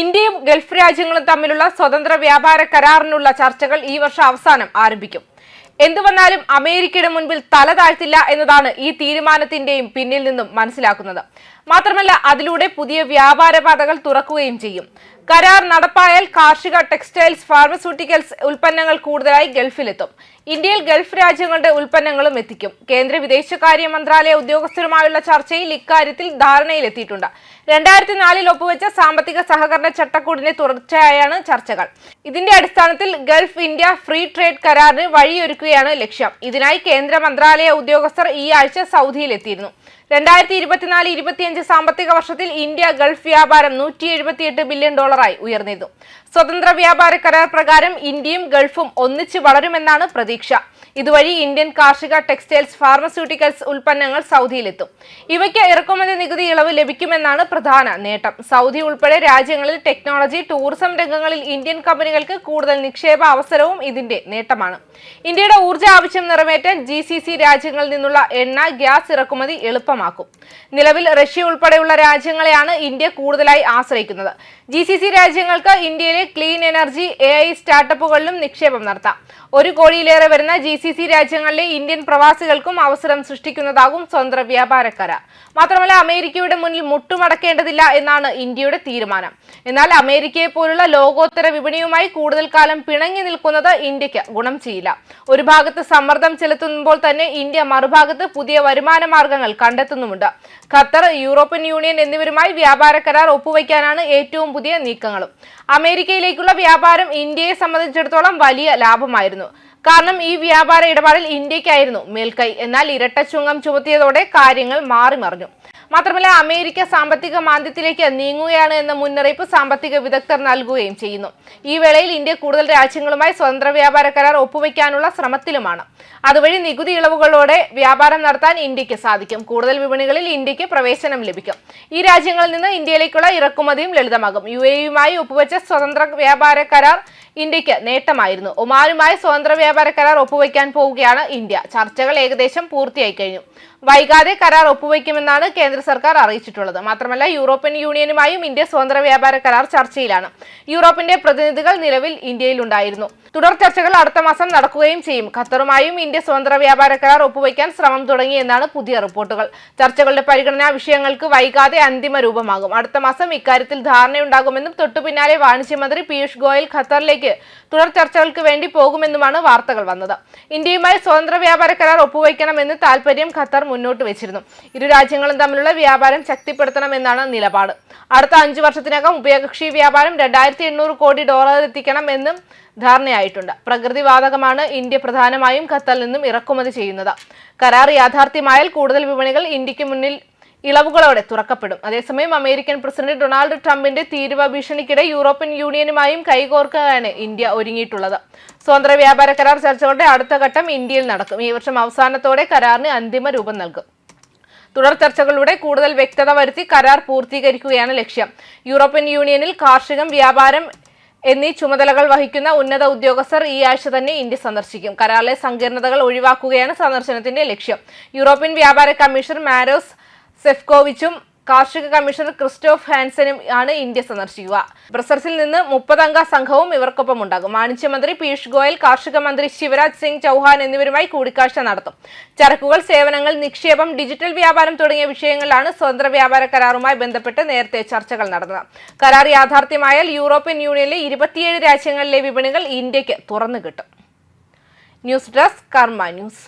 ഇന്ത്യയും ഗൾഫ് രാജ്യങ്ങളും തമ്മിലുള്ള സ്വതന്ത്ര വ്യാപാര കരാറിനുള്ള ചർച്ചകൾ ഈ വർഷം അവസാനം ആരംഭിക്കും. എന്തു വന്നാലും അമേരിക്കയുടെ മുൻപിൽ തല താഴ്ത്തില്ല എന്നതാണ് ഈ തീരുമാനത്തിന്റെയും പിന്നിൽ നിന്നും മനസ്സിലാക്കുന്നത്. മാത്രമല്ല അതിലൂടെ പുതിയ വ്യാപാര പാതകൾ തുറക്കുകയും ചെയ്യും. കരാർ നടപ്പായാൽ കാർഷിക ടെക്സ്റ്റൈൽസ് ഫാർമസ്യൂട്ടിക്കൽസ് ഉൽപ്പന്നങ്ങൾ കൂടുതലായി ഗൾഫിലെത്തും. ഇന്ത്യയിൽ ഗൾഫ് രാജ്യങ്ങളുടെ ഉൽപ്പന്നങ്ങളും എത്തിക്കും. കേന്ദ്ര വിദേശകാര്യ മന്ത്രാലയ ഉദ്യോഗസ്ഥരുമായുള്ള ചർച്ചയിൽ ഇക്കാര്യത്തിൽ ധാരണയിലെത്തിയിട്ടുണ്ട്. രണ്ടായിരത്തി നാലിൽ ഒപ്പുവെച്ച സാമ്പത്തിക സഹകരണ ചട്ടക്കൂടിന്റെ തുടർച്ചയായാണ് ചർച്ചകൾ. ഇതിന്റെ അടിസ്ഥാനത്തിൽ ഗൾഫ് ഇന്ത്യ ഫ്രീ ട്രേഡ് കരാറിന് വഴിയൊരുക്കുകയാണ് ലക്ഷ്യം. ഇതിനായി കേന്ദ്ര മന്ത്രാലയ ഉദ്യോഗസ്ഥർ ഈ ആഴ്ച സൗദിയിലെത്തിയിരുന്നു. രണ്ടായിരത്തി ഇരുപത്തിനാല് ഇരുപത്തിയഞ്ച് സാമ്പത്തിക വർഷത്തിൽ ഇന്ത്യ ഗൾഫ് വ്യാപാരം നൂറ്റി എഴുപത്തിയെട്ട് ബില്യൺ ഡോളറായി ഉയർന്നിരുന്നു. സ്വതന്ത്ര വ്യാപാര കരാർ പ്രകാരം ഇന്ത്യയും ഗൾഫും ഒന്നിച്ച് വളരുമെന്നാണ് പ്രതീക്ഷ. ഇതുവഴി ഇന്ത്യൻ കാർഷിക ടെക്സ്റ്റൈൽസ് ഫാർമസ്യൂട്ടിക്കൽസ് ഉൽപ്പന്നങ്ങൾ സൗദിയിലെത്തും. ഇവയ്ക്ക് ഇറക്കുമതി നികുതി ഇളവ് ലഭിക്കുമെന്നാണ് പ്രധാന നേട്ടം. സൗദി ഉൾപ്പെടെ രാജ്യങ്ങളിൽ ടെക്നോളജി ടൂറിസം രംഗങ്ങളിൽ ഇന്ത്യൻ കമ്പനികൾക്ക് കൂടുതൽ നിക്ഷേപ അവസരവും ഇതിന്റെ നേട്ടമാണ്. ഇന്ത്യയുടെ ഊർജ ആവശ്യം നിറവേറ്റാൻ ജി രാജ്യങ്ങളിൽ നിന്നുള്ള എണ്ണ ഗ്യാസ് ഇറക്കുമതി എളുപ്പമാക്കും. നിലവിൽ റഷ്യ ഉൾപ്പെടെയുള്ള രാജ്യങ്ങളെയാണ് ഇന്ത്യ കൂടുതലായി ആശ്രയിക്കുന്നത്. ജി സി സി രാജ്യങ്ങൾക്ക് ഇന്ത്യയിലെ ക്ലീൻ എനർജി എ ഐ സ്റ്റാർട്ടപ്പുകളിലും നിക്ഷേപം നടത്താം. ഒരു കോടിയിലേറെ വരുന്ന ജി സി സി രാജ്യങ്ങളിലെ ഇന്ത്യൻ പ്രവാസികൾക്കും അവസരം സൃഷ്ടിക്കുന്നതാകും സ്വതന്ത്ര വ്യാപാര കരാർ മാത്രമല്ല അമേരിക്കയുടെ മുന്നിൽ മുട്ടുമടക്കേണ്ടതില്ല എന്നാണ് ഇന്ത്യയുടെ തീരുമാനം. എന്നാൽ അമേരിക്കയെ പോലുള്ള ലോകോത്തര വിപണിയുമായി കൂടുതൽ കാലം പിണങ്ങി നിൽക്കുന്നത് ഇന്ത്യയ്ക്ക് ഗുണം ചെയ്യില്ല. ഒരു ഭാഗത്ത് സമ്മർദ്ദം ചെലുത്തുമ്പോൾ തന്നെ ഇന്ത്യ മറുഭാഗത്ത് പുതിയ വരുമാന മാർഗങ്ങൾ കണ്ടെത്തുന്നുമുണ്ട്. ഖത്തർ യൂറോപ്യൻ യൂണിയൻ എന്നിവരുമായി വ്യാപാര കരാർ ഒപ്പുവയ്ക്കാനാണ് ഏറ്റവും പുതിയ നീക്കങ്ങളും. അമേരിക്കയിലേക്കുള്ള വ്യാപാരം ഇന്ത്യയെ സംബന്ധിച്ചിടത്തോളം വലിയ ലാഭമായിരുന്നു. കാരണം ഈ വ്യാപാര ഇടപാടിൽ ഇന്ത്യക്കായിരുന്നു മേൽക്കൈ. എന്നാൽ ഇരട്ട ചുങ്കം ചുമത്തിയതോടെ കാര്യങ്ങൾ മാറിമറിഞ്ഞു. മാത്രമല്ല അമേരിക്ക സാമ്പത്തിക മാന്ദ്യത്തിലേക്ക് നീങ്ങുകയാണ് എന്ന മുന്നറിയിപ്പ് സാമ്പത്തിക വിദഗ്ധർ നൽകുകയും ചെയ്യുന്നു. ഈ വേളയിൽ ഇന്ത്യ കൂടുതൽ രാജ്യങ്ങളുമായി സ്വതന്ത്ര വ്യാപാര കരാർ ഒപ്പുവെക്കാനുള്ള ശ്രമത്തിലുമാണ്. അതുവഴി നികുതി ഇളവുകളോടെ വ്യാപാരം നടത്താൻ ഇന്ത്യയ്ക്ക് സാധിക്കും. കൂടുതൽ വിപണികളിൽ ഇന്ത്യയ്ക്ക് പ്രവേശനം ലഭിക്കും. ഈ രാജ്യങ്ങളിൽ നിന്ന് ഇന്ത്യയിലേക്കുള്ള ഇറക്കുമതിയും ലളിതമാകും. യു എയുമായി ഒപ്പുവെച്ച സ്വതന്ത്ര വ്യാപാര കരാർ ഇന്ത്യയ്ക്ക് നേട്ടമായിരുന്നു. ഒമാനുമായി സ്വതന്ത്ര വ്യാപാര കരാർ ഒപ്പുവയ്ക്കാൻ പോവുകയാണ് ഇന്ത്യ. ചർച്ചകൾ ഏകദേശം പൂർത്തിയായി കഴിഞ്ഞു. വൈകാതെ കരാർ ഒപ്പുവയ്ക്കുമെന്നാണ് കേന്ദ്ര സർക്കാർ അറിയിച്ചിട്ടുള്ളത്. മാത്രമല്ല യൂറോപ്യൻ യൂണിയനുമായും ഇന്ത്യ സ്വതന്ത്ര വ്യാപാര കരാർ ചർച്ചയിലാണ്. യൂറോപ്പിന്റെ പ്രതിനിധികൾ നിലവിൽ ഇന്ത്യയിലുണ്ടായിരുന്നു. തുടർ ചർച്ചകൾ അടുത്ത മാസം നടക്കുകയും ചെയ്യും. ഖത്തറുമായും ഇന്ത്യ സ്വതന്ത്ര വ്യാപാര കരാർ ഒപ്പുവയ്ക്കാൻ ശ്രമം തുടങ്ങിയെന്നാണ് പുതിയ റിപ്പോർട്ടുകൾ. ചർച്ചകളുടെ പരിഗണനാ വിഷയങ്ങൾക്ക് വൈകാതെ അന്തിമ രൂപമാകും. അടുത്ത മാസം ഇക്കാര്യത്തിൽ ധാരണയുണ്ടാകുമെന്നും തൊട്ടുപിന്നാലെ വാണിജ്യമന്ത്രി പീയൂഷ് ഗോയൽ ഖത്തറിലേക്ക് തുടർ ചർച്ചകൾക്ക് വേണ്ടി പോകുമെന്നുമാണ് വാർത്തകൾ വന്നത്. ഇന്ത്യയുമായി സ്വതന്ത്ര വ്യാപാര കരാർ ഒപ്പുവയ്ക്കണമെന്ന് താൽപര്യം ഖത്തർ മുന്നോട്ട് വെച്ചിരുന്നു. ഇരു രാജ്യങ്ങളും തമ്മിലുള്ള വ്യാപാരം ശക്തിപ്പെടുത്തണമെന്നാണ് നിലപാട്. അടുത്ത അഞ്ചു വർഷത്തിനകം ഉഭയകക്ഷി വ്യാപാരം രണ്ടായിരത്തി എണ്ണൂറ് കോടി ഡോളർ എത്തിക്കണം എന്നും ധാരണയായിട്ടുണ്ട്. പ്രകൃതിവാതകമാണ് ഇന്ത്യ പ്രധാനമായും ഖത്തറിൽ നിന്നും ഇറക്കുമതി ചെയ്യുന്നത്. കരാർ യാഥാർത്ഥ്യമായാൽ കൂടുതൽ വിപണികൾ ഇന്ത്യയ്ക്ക് മുന്നിൽ ഇളവുകളോടെ തുറക്കപ്പെടും. അതേസമയം അമേരിക്കൻ പ്രസിഡന്റ് ഡൊണാൾഡ് ട്രംപിന്റെ തീരുവ ഭീഷണിക്കിടെ യൂറോപ്യൻ യൂണിയനുമായും കൈകോർക്കാനാണ് ഇന്ത്യ ഒരുങ്ങിയിട്ടുള്ളത്. സ്വതന്ത്ര വ്യാപാര കരാർ ചർച്ചകളുടെ അടുത്ത ഘട്ടം ഇന്ത്യയിൽ നടക്കും. ഈ വർഷം അവസാനത്തോടെ കരാറിന് അന്തിമ രൂപം നൽകും. തുടർ ചർച്ചകളിലൂടെ കൂടുതൽ വ്യക്തത വരുത്തി കരാർ പൂർത്തീകരിക്കുകയാണ് ലക്ഷ്യം. യൂറോപ്യൻ യൂണിയനിൽ കാർഷികം വ്യാപാരം എന്നീ ചുമതലകൾ വഹിക്കുന്ന ഉന്നത ഉദ്യോഗസ്ഥർ ഈ ആഴ്ച തന്നെ ഇന്ത്യ സന്ദർശിക്കും. കരാറിലെ സങ്കീർണതകൾ ഒഴിവാക്കുകയാണ് സന്ദർശനത്തിന്റെ ലക്ഷ്യം. യൂറോപ്യൻ വ്യാപാര കമ്മീഷണർ മാരോസ് സെഫ്കോവിച്ചും കാർഷിക കമ്മീഷണർ ക്രിസ്റ്റോഫ് ഹാൻസനും ആണ് ഇന്ത്യ സന്ദർശിക്കുക. ബ്രസൽസിൽ നിന്ന് മുപ്പതംഗ സംഘവും ഇവർക്കൊപ്പം ഉണ്ടാകും വാണിജ്യമന്ത്രി പീയൂഷ് ഗോയൽ കാർഷിക മന്ത്രി ശിവരാജ് സിംഗ് ചൌഹാൻ എന്നിവരുമായി കൂടിക്കാഴ്ച നടത്തും. ചരക്കുകൾ സേവനങ്ങൾ നിക്ഷേപം ഡിജിറ്റൽ വ്യാപാരം തുടങ്ങിയ വിഷയങ്ങളിലാണ് സ്വതന്ത്ര വ്യാപാര കരാറുമായി ബന്ധപ്പെട്ട് നേരത്തെ ചർച്ചകൾ നടന്നത്. കരാർ യാഥാർത്ഥ്യമായാൽ യൂറോപ്യൻ യൂണിയനിലെ ഇരുപത്തിയേഴ് രാജ്യങ്ങളിലെ വിപണികൾ ഇന്ത്യയ്ക്ക് തുറന്നു കിട്ടും. News desk Karma news.